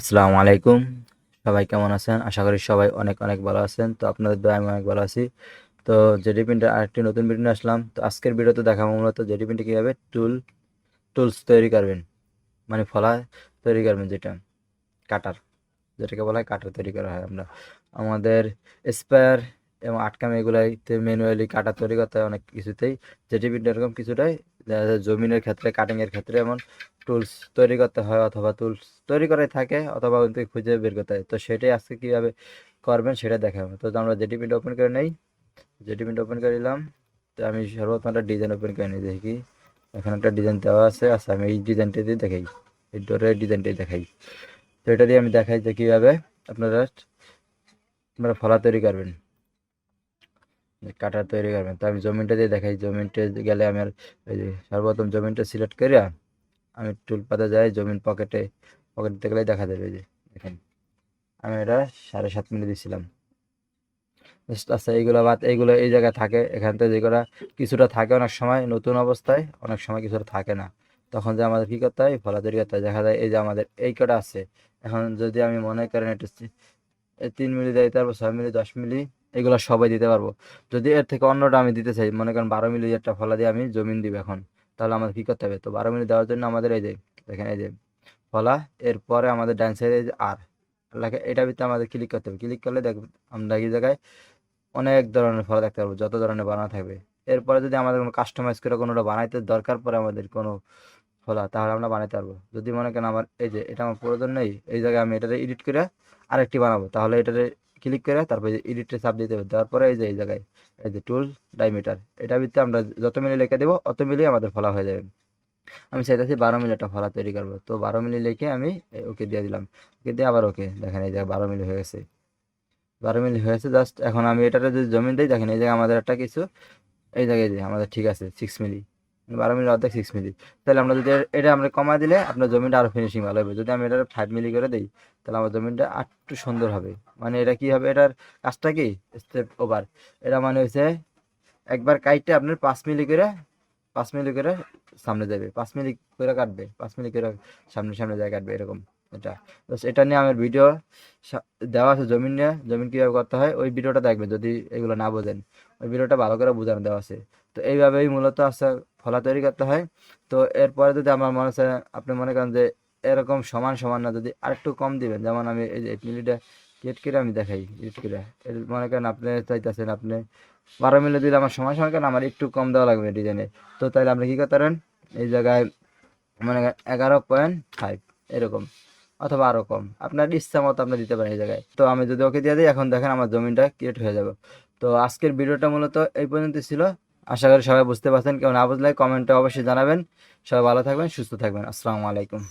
আসসালামু আলাইকুম। সবাই কেমন আছেন? আশা করি সবাই অনেক অনেক ভালো আছেন। তো আপনাদের দয়া আমি অনেক ভালো আছি। তো জেডি প্রিন্টের আরেকটি নতুন ভিডিও আসলাম। তো আজকের ভিডিওতে দেখাবো মূলত জেডি প্রিন্টে কীভাবে টুল টুলস তৈরি করবেন। মানে ফলা তৈরি করবেন যেটা, কাটার। যেটাকে বলা হয় কাটার তৈরি করা হয় আমরা। আমাদের স্পেয়ার এবং আটকাম এগুলাইতে ম্যানুয়ালি কাটা তৈরি করতে হয় অনেক কিছুতেই। প্রিন্ট এরকম কিছুটাই জমিনের ক্ষেত্রে কাটিংয়ের ক্ষেত্রে এমন টুলস তৈরি করতে হয় অথবা টুলস তৈরি করাই থাকে অথবা ওই থেকে খুঁজে বের করতে হয়। তো সেটাই আজকে কীভাবে করবেন সেটা দেখাবো। তো আমরা জেডি প্রিন্ট ওপেন করে নেই। জেডি প্রিন্ট ওপেন করে নিলাম। তো আমি সর্বপ্রথম একটা ডিজাইন ওপেন করে নিই দেখি। এখানে একটা ডিজাইন দেওয়া আছে। আচ্ছা আমি এই ডিজাইনটা দিয়ে দেখাই। এই ডোরের ডিজাইনটাই দেখাই। তো এটা দিয়ে আমি দেখাই যে কীভাবে আপনারা আপনারা ফলা তৈরি করবেন। কাটা তৈরি করবেন। তো আমি জমিনটা দিয়ে দেখাই। জমিনটা গেলে আমি আর এই যে সর্বপ্রথম জমিনটা সিলেক্ট করে আমি টুল পাতা যাই জমিন পকেটে, পকেট দেখলেই দেখা যাবে যে দেখেন। আমি এটা সাড়ে সাত মিনিট দিয়েছিলাম আচ্ছা এইগুলো বাদ, এইগুলো এই জায়গায় থাকে, এখান থেকে যেগুলো কিছুটা থাকে অনেক সময়, নতুন অবস্থায় অনেক সময় কিছুটা থাকে না। তখন যে আমাদের কী করতে হয়? ফলা তৈরি করতে হয়। দেখা যায় এই যে আমাদের এই কটা আছে। এখন যদি আমি মনে করেন একটু তিন মিলি দেয় তারপর ছয় মিলি, দশ মিলি এগুলো সবাই দিতে পারব। যদি এর থেকে অন্যটা আমি দিতে চাই, মনে করেন বারো মিলি একটা ফলা দিয়ে আমি জমিন দিব এখন, তাহলে আমাদের কী করতে হবে? তো বারো মিনিট দেওয়ার জন্য আমাদের এই যে, দেখেন এই যে, ফলা, এরপরে আমাদের ডান সাইডে যে আর লেখা এটা ভিতরে আমাদের ক্লিক করতে হবে। ক্লিক করলে দেখ, আমরা এই জায়গায় অনেক ধরনের ফলা দেখতে পারব, যত ধরনের বানানো থাকবে। এরপরে যদি আমাদের কোনো কাস্টমাইজ করে কোনোটা বানাইতে দরকার পরে আমাদের কোনো ফলা, তাহলে আমরা বানাইতে পারব। যদি মনে করেন আমার, এই যে, এটা আমার প্রয়োজন নেই, এই জায়গায় আমি এটাতে এডিট করে আরেকটি বানাবো, তাহলে এটাতে ক্লিক করে তারপরে এডিটে চাপ দিতে হবে। দেওয়ার পরে এই যে, এই জায়গায়, এই যে টুল ডাইমিটার এটা ভিতরে আমরা যত মিলি লিখে দেবো, অত মিলি আমাদের ফলা হয়ে যাবে। আমি চাইতেছি বারো মিলি একটা ফলা তৈরি করব। তো বারো মিলি লিখে আমি ওকে দিয়ে দিলাম। ওকে দিয়ে আবার ওকে দেখেন এই জায়গায় বারো মিলি হয়ে গেছে। বারো মিলি হয়েছে জাস্ট এখন আমি এটাতে যদি জমিন দিই, দেখেন এই জায়গায় আমাদের একটা কিছু, এই জায়গায় যে আমাদের ঠিক আছে সিক্স মিলি। বারো মিলি অর্ধেক সিক্স মিলি তাহলে আমরা যদি এটা আমরা কমা দিলে আপনার জমিটা আরও ফিনিশিং ভালো হবে। যদি আমি এটা ফাইভ মিলি করে দিই, তাহলে আমার জমিনটা একটু সুন্দর হবে। মানে এটা কি হবে? এটার কাজটা কি? স্টেপ ওভার এটা মানে হচ্ছে একবার কাইটে আপনার পাঁচ মিলি করে, পাঁচ মিলি করে সামনে যাবে। পাঁচ মিলি করে কাটবে, পাঁচ মিলি করে সামনে সামনে যায় কাটবে এরকম এটা। তো এটা নিয়ে আমার ভিডিও দেওয়া আছে জমিন নিয়ে, জমিন কীভাবে করতে হয়, ওই ভিডিওটা দেখবেন যদি এগুলো না বোঝেন। ওই ভিডিওটা ভালো করে বোঝানো দেওয়া আছে। তো এইভাবেই মূলত আছে ফলা তৈরি করতে হয়। তো এরপরে যদি আমার মনে হচ্ছে আপনি মনে করেন যে এরকম সমান সমান না, যদি আরেকটু কম দিবেন, যেমন আমি এই যে মিলিটা কেট করে আমি দেখাই এডিট করে। মনে করেন আপনি চাইতেছেন আপনি বারো মিলি দিলে আমার সময় সমান কেন? আমার একটু কম দেওয়া লাগবে ডিজাইনে তো তাহলে আপনি কী করতে পারেন? এই জায়গায় মনে করেন এগারো পয়েন্ট ফাইভ এরকম, অথবা আরও কম। আপনার ইচ্ছা মতো আপনি দিতে পারেন এই জায়গায়। তো আমি যদি ওকে দিয়ে দিই, এখন দেখেন আমার জমিনটা ক্রিয়েট হয়ে যাবে। তো আজকের ভিডিওটা মূলত এই পর্যন্ত ছিল। আশা করি সবাই বুঝতে পারছেন। কেউ না বুঝলে কমেন্টে অবশ্যই জানাবেন। সবাই ভালো থাকবেন, সুস্থ থাকবেন। আসসালামু আলাইকুম।